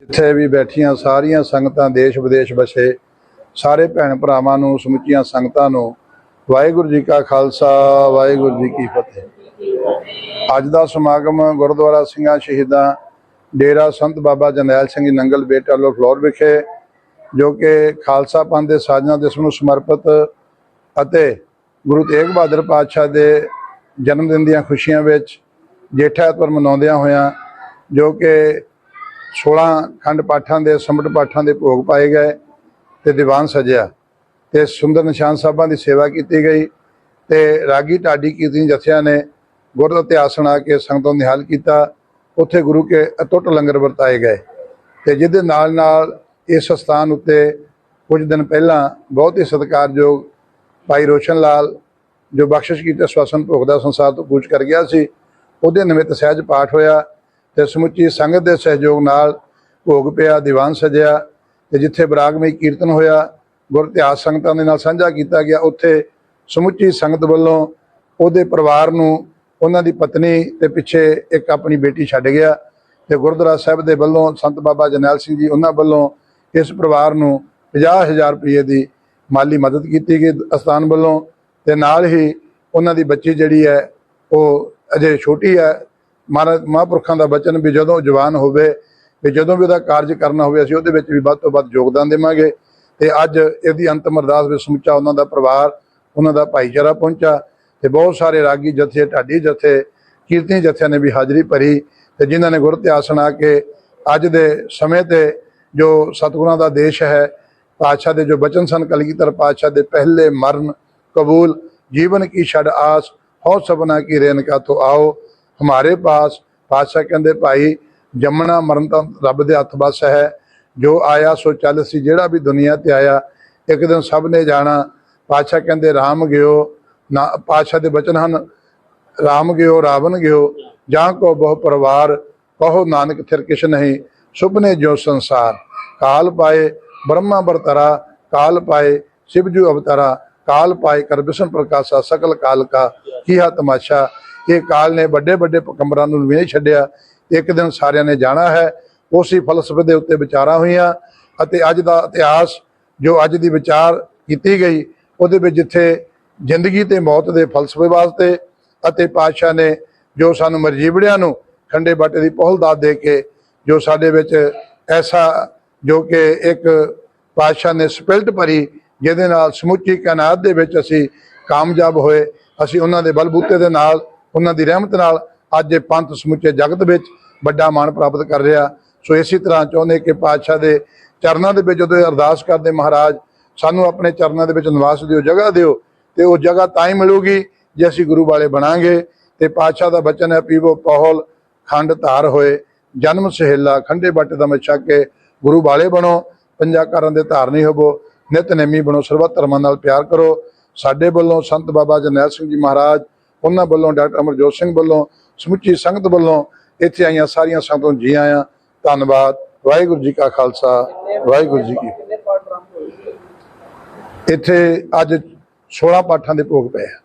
ਜਿੱਥੇ ਵੀ ਬੈਠੀਆਂ ਸਾਰੀਆਂ ਸੰਗਤਾਂ ਦੇਸ਼ ਵਿਦੇਸ਼ ਵਸੇ, ਸਾਰੇ ਭੈਣ ਭਰਾਵਾਂ ਨੂੰ, ਸਮੁੱਚੀਆਂ ਸੰਗਤਾਂ ਨੂੰ, ਵਾਹਿਗੁਰੂ ਜੀ ਕਾ ਖਾਲਸਾ, ਵਾਹਿਗੁਰੂ ਜੀ ਕੀ ਫਤਿਹ। ਅੱਜ ਦਾ ਸਮਾਗਮ ਗੁਰਦੁਆਰਾ ਸਿੰਘਾਂ ਸ਼ਹੀਦਾਂ ਡੇਰਾ ਸੰਤ ਬਾਬਾ ਜਰਨੈਲ ਸਿੰਘ ਜੀ ਨੰਗਲ ਬੇਟਾ ਲੋ ਫਲੋਰ ਵਿਖੇ, ਜੋ ਕਿ ਖਾਲਸਾ ਪੰਥ ਦੇ ਸਾਜਨਾ ਦਿਵਸ ਨੂੰ ਸਮਰਪਿਤ ਅਤੇ ਗੁਰੂ ਤੇਗ ਬਹਾਦਰ ਪਾਤਸ਼ਾਹ ਦੇ ਜਨਮ ਦਿਨ ਦੀਆਂ ਖੁਸ਼ੀਆਂ ਵਿੱਚ ਜੇਠਾ ਐਤਵਾਰ ਮਨਾਉਂਦਿਆਂ ਹੋਇਆਂ, ਜੋ ਕਿ 16 ਖੰਡ ਪਾਠਾਂ ਦੇ, ਸਮਟ ਪਾਠਾਂ ਦੇ ਭੋਗ ਪਾਏ ਗਏ ਤੇ ਦੀਵਾਨ ਸਜਿਆ ਤੇ ਸੁੰਦਰ ਨਿਸ਼ਾਨ ਸਾਹਿਬਾਂ ਦੀ ਸੇਵਾ ਕੀਤੀ ਗਈ ਤੇ ਰਾਗੀ ਢਾਡੀ ਕੀਰਤਨ ਜਥਿਆਂ ਨੇ ਗੁਰ ਦਾ ਇਤਿਹਾਸ ਸੁਣਾ ਕੇ ਸੰਗਤਾਂ ਨੂੰ ਨਿਹਾਲ ਕੀਤਾ। ਉੱਥੇ ਗੁਰੂ ਕੇ ਅਟੁੱਟ ਲੰਗਰ ਵਰਤਾਏ ਗਏ ਤੇ ਜਿਹਦੇ ਨਾਲ ਨਾਲ ਇਸ ਸਥਾਨ ਉੱਤੇ ਕੁਝ ਦਿਨ ਪਹਿਲਾਂ ਬਹੁਤ ਹੀ ਸਤਿਕਾਰਯੋਗ ਭਾਈ ਰੋਸ਼ਨ ਲਾਲ, ਜੋ ਬਖਸ਼ਿਸ਼ ਕੀਤੇ ਸਵਾਸਨ ਭੋਗ ਦਾ ਸੰਸਾਰ ਤੋਂ ਕੂਚ ਕਰ ਗਿਆ ਸੀ, ਉਹਦੇ ਨਿਮਿਤ ਸਹਿਜ ਪਾਠ ਹੋਇਆ। ਤੇ ਸਮੁੱਚੀ ਸੰਗਤ ਦੇ ਸਹਿਯੋਗ ਨਾਲ ਭੋਗ ਪਿਆ, ਦੀਵਾਨ ਸਜਿਆ ਤੇ ਜਿੱਥੇ ਬਰਾਗਮਈ ਕੀਰਤਨ ਹੋਇਆ, ਗੁਰ ਸੰਗਤਾਂ ਦੇ ਨਾਲ ਸਾਂਝਾ ਕੀਤਾ ਗਿਆ, ਉੱਥੇ ਸਮੁੱਚੀ ਸੰਗਤ ਵੱਲੋਂ ਉਹਦੇ ਪਰਿਵਾਰ ਨੂੰ, ਉਹਨਾਂ ਦੀ ਪਤਨੀ ਤੇ ਪਿੱਛੇ ਇੱਕ ਆਪਣੀ ਬੇਟੀ ਛੱਡ ਗਿਆ ਤੇ ਗੁਰਦੁਆਰਾ ਸਾਹਿਬ ਦੇ ਵੱਲੋਂ ਸੰਤ ਬਾਬਾ ਜਰਨੈਲ ਸਿੰਘ ਜੀ ਉਹਨਾਂ ਵੱਲੋਂ ਇਸ ਪਰਿਵਾਰ ਨੂੰ 50000 ਰੁਪਏ ਦੀ ਮਾਲੀ ਮਦਦ ਕੀਤੀ ਗਈ ਅਸਥਾਨ ਵੱਲੋਂ ਤੇ ਨਾਲ ਹੀ ਉਹਨਾਂ ਦੀ ਬੱਚੀ ਜਿਹੜੀ ਹੈ, ਉਹ ਅਜੇ ਛੋਟੀ ਹੈ ਮਹਾਰਾਜ ਮਹਾਂਪੁਰਖਾਂ ਦਾ ਬਚਨ ਵੀ ਜਦੋਂ ਜਵਾਨ ਹੋਵੇ, ਵੀ ਜਦੋਂ ਵੀ ਉਹਦਾ ਕਾਰਜ ਕਰਨਾ ਹੋਵੇ, ਅਸੀਂ ਉਹਦੇ ਵਿੱਚ ਵੀ ਵੱਧ ਤੋਂ ਵੱਧ ਯੋਗਦਾਨ ਦੇਵਾਂਗੇ। ਤੇ ਅੱਜ ਇਹਦੀ ਅੰਤਮ ਅਰਦਾਸ ਵਿੱਚ ਸਮੁੱਚਾ ਉਹਨਾਂ ਦਾ ਪਰਿਵਾਰ, ਉਹਨਾਂ ਦਾ ਭਾਈਚਾਰਾ ਪਹੁੰਚਾ ਤੇ ਬਹੁਤ ਸਾਰੇ ਰਾਗੀ ਜਥੇ, ਢਾਡੀ ਜਥੇ, ਕੀਰਤਨੀ ਜਥਿਆਂ ਨੇ ਵੀ ਹਾਜ਼ਰੀ ਭਰੀ ਤੇ ਜਿਨ੍ਹਾਂ ਨੇ ਗੁਰ ਇਤਿਹਾਸ ਸੁਣਾ ਕੇ ਅੱਜ ਦੇ ਸਮੇਂ ਤੇ ਜੋ ਸਤਿਗੁਰਾਂ ਦਾ ਦੇਸ਼ ਹੈ, ਪਾਤਸ਼ਾਹ ਦੇ ਜੋ ਬਚਨ ਸਨ, ਕਲਗੀਧਰ ਪਾਤਸ਼ਾਹ ਦੇ ਪਹਿਲੇ ਮਰਨ ਕਬੂਲ, ਜੀਵਨ ਕੀ ਛੜ ਆਸ ਹੋ ਸਭਨਾ ਕੀ ਰੇਨਕਾ ਤੋਂ ਆਓ। ਹਮਾਰੇ ਪਾਸ ਪਾਤਸ਼ਾਹ ਕਹਿੰਦੇ, ਭਾਈ, ਜੰਮਣਾ ਮਰਨ ਤਾਂ ਰੱਬ ਦੇ ਹੱਥ ਵੱਸ ਹੈ। ਜੋ ਆਇਆ ਸੋ ਚੱਲ ਸੀ, ਜਿਹੜਾ ਵੀ ਦੁਨੀਆ ਤੇ ਆਇਆ, ਇੱਕ ਦਿਨ ਸਭ ਨੇ ਜਾਣਾ। ਪਾਤਸ਼ਾਹ ਕਹਿੰਦੇ, ਰਾਮ ਗਿਓ, ਨਾ, ਪਾਤਸ਼ਾਹ ਦੇ ਬਚਨ ਹਨ। ਰਾਮ ਗਿਓ ਰਾਵਨ ਗਿਓ, ਜਾਂ ਕੋ ਬਹੁ ਪਰਿਵਾਰ, ਕਹੋ ਨਾਨਕ ਥਿਰ ਕਿਛ ਨਹੀਂ। ਸੁਪਨੇ ਜੋ ਸੰਸਾਰ, ਕਾਲ ਪਾਏ ਬ੍ਰਹਮਾ ਬਰਤਰਾ ਕਾਲ ਪਾਏ ਸਿਵਜੂ ਅਵਤਾਰਾ, ਕਾਲ ਪਾਏ ਕਰ ਵਿਸ਼ਨ ਪ੍ਰਕਾਸ਼ਾ, ਸਕਲ ਕਾਲ ਕਾ ਕੀਹਾ ਤਮਾਸ਼ਾ। ਇਹ ਕਾਲ ਨੇ ਵੱਡੇ ਵੱਡੇ ਪਕੰਬਰਾਂ ਨੂੰ ਵੀ ਨਹੀਂ ਛੱਡਿਆ। ਇੱਕ ਦਿਨ ਸਾਰਿਆਂ ਨੇ ਜਾਣਾ ਹੈ। ਉਸੇ ਫਲਸਫੇ ਦੇ ਉੱਤੇ ਵਿਚਾਰਾਂ ਹੋਈਆਂ ਅਤੇ ਅੱਜ ਦਾ ਇਤਿਹਾਸ ਜੋ ਅੱਜ ਦੀ ਵਿਚਾਰ ਕੀਤੀ ਗਈ, ਉਹਦੇ ਵਿੱਚ ਜਿੱਥੇ ਜ਼ਿੰਦਗੀ ਤੇ ਮੌਤ ਦੇ ਫਲਸਫੇ ਵਾਸਤੇ ਅਤੇ ਪਾਤਸ਼ਾਹ ਨੇ ਜੋ ਸਾਨੂੰ ਮਰਜੀਵੜਿਆਂ ਨੂੰ ਖੰਡੇ ਬਾਟੇ ਦੀ ਪਹੁਲ ਦਾਤ ਦੇ ਕੇ, ਜੋ ਸਾਡੇ ਵਿੱਚ ਐਸਾ ਜੋ ਕਿ ਇੱਕ ਪਾਤਸ਼ਾਹ ਨੇ ਸਪਿਲਟ ਭਰੀ, ਜਿਹਦੇ ਨਾਲ ਸਮੁੱਚੀ ਕਾਇਨਾਤ ਦੇ ਵਿੱਚ ਅਸੀਂ ਕਾਮਯਾਬ ਹੋਏ। ਅਸੀਂ ਉਹਨਾਂ ਦੇ ਬਲਬੂਤੇ ਦੇ ਨਾਲ ਉਹਨਾਂ ਦੀ ਰਹਿਮਤ ਨਾਲ ਅੱਜ ਇਹ ਪੰਥ ਸਮੁੱਚੇ ਜਗਤ ਵਿੱਚ ਵੱਡਾ ਮਾਣ ਪ੍ਰਾਪਤ ਕਰ ਰਿਹਾ। ਸੋ ਇਸੇ ਤਰ੍ਹਾਂ ਚਾਹੁੰਦੇ ਕਿ ਪਾਤਸ਼ਾਹ ਦੇ ਚਰਨਾਂ ਦੇ ਵਿੱਚ ਜਦੋਂ ਇਹ ਅਰਦਾਸ ਕਰਦੇ ਮਹਾਰਾਜ, ਸਾਨੂੰ ਆਪਣੇ ਚਰਨਾਂ ਦੇ ਵਿੱਚ ਨਿਵਾਸ ਦਿਓ, ਜਗ੍ਹਾ ਦਿਓ ਤੇ ਉਹ ਜਗ੍ਹਾ ਤਾਂ ਹੀ ਮਿਲੂਗੀ ਜੇ ਅਸੀਂ ਗੁਰੂ ਵਾਲੇ ਬਣਾਂਗੇ। ਤੇ ਪਾਤਸ਼ਾਹ ਦਾ ਬਚਨ ਹੈ, ਪੀਵੋ ਪਹਲ, ਖੰਡ ਧਾਰ ਹੋਏ, ਜਨਮ ਸਹੇਲਾ, ਖੰਡੇ ਬੱਟ ਦਾ ਮਛਾ ਕੇ ਗੁਰੂ ਵਾਲੇ ਬਣੋ, ਪੰਜਾ ਕਰਨ ਦੇ ਧਾਰਨੀ ਹੋਵੋ ਨਿਤਨੇਮੀ ਬਣੋ, ਸਰਬੱਤ ਧਰਮਾਂ ਨਾਲ ਪਿਆਰ ਕਰੋ। ਸਾਡੇ ਵੱਲੋਂ ਸੰਤ ਬਾਬਾ ਜਰਨੈਲ ਸਿੰਘ ਜੀ ਮਹਾਰਾਜ ਉਹਨਾਂ ਵੱਲੋਂ ਡਾਕਟਰ ਅਮਰਜੋਤ ਸਿੰਘ ਵੱਲੋਂ, ਸਮੁੱਚੀ ਸੰਗਤ ਵੱਲੋਂ ਇੱਥੇ ਆਈਆਂ ਸਾਰੀਆਂ ਸੰਗਤਾਂ ਨੂੰ ਜੀ ਆਇਆਂ। ਧੰਨਵਾਦ। ਵਾਹਿਗੁਰੂ ਜੀ ਕਾ ਖਾਲਸਾ। ਵਾਹਿਗੁਰੂ ਜੀ ਕੀ ਇੱਥੇ ਅੱਜ 16 ਪਾਠਾਂ ਦੇ ਭੋਗ ਪਏ ਆ।